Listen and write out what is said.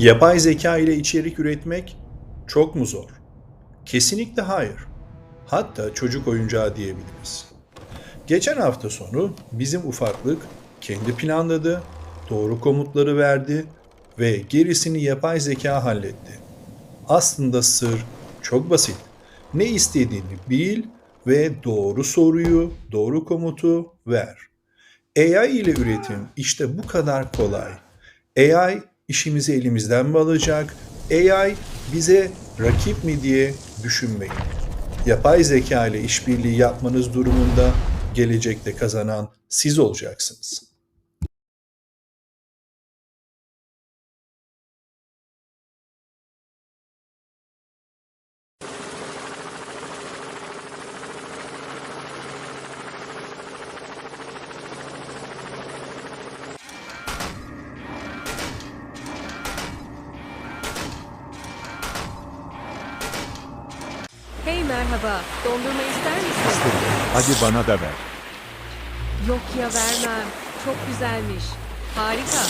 Yapay zeka ile içerik üretmek çok mu zor? Kesinlikle hayır. Hatta çocuk oyuncağı diyebiliriz. Geçen hafta sonu bizim ufaklık kendi planladı, doğru komutları verdi ve gerisini yapay zeka halletti. Aslında sır çok basit. Ne istediğini bil ve doğru soruyu, doğru komutu ver. AI ile üretim işte bu kadar kolay. AI işimizi elimizden mi alacak? AI bize rakip mi diye düşünmeyin. Yapay zeka ile işbirliği yapmanız durumunda gelecekte kazanan siz olacaksınız. Hey merhaba, dondurma ister misin? Hadi bana da ver. Yok ya vermem. Çok güzelmiş. Harika.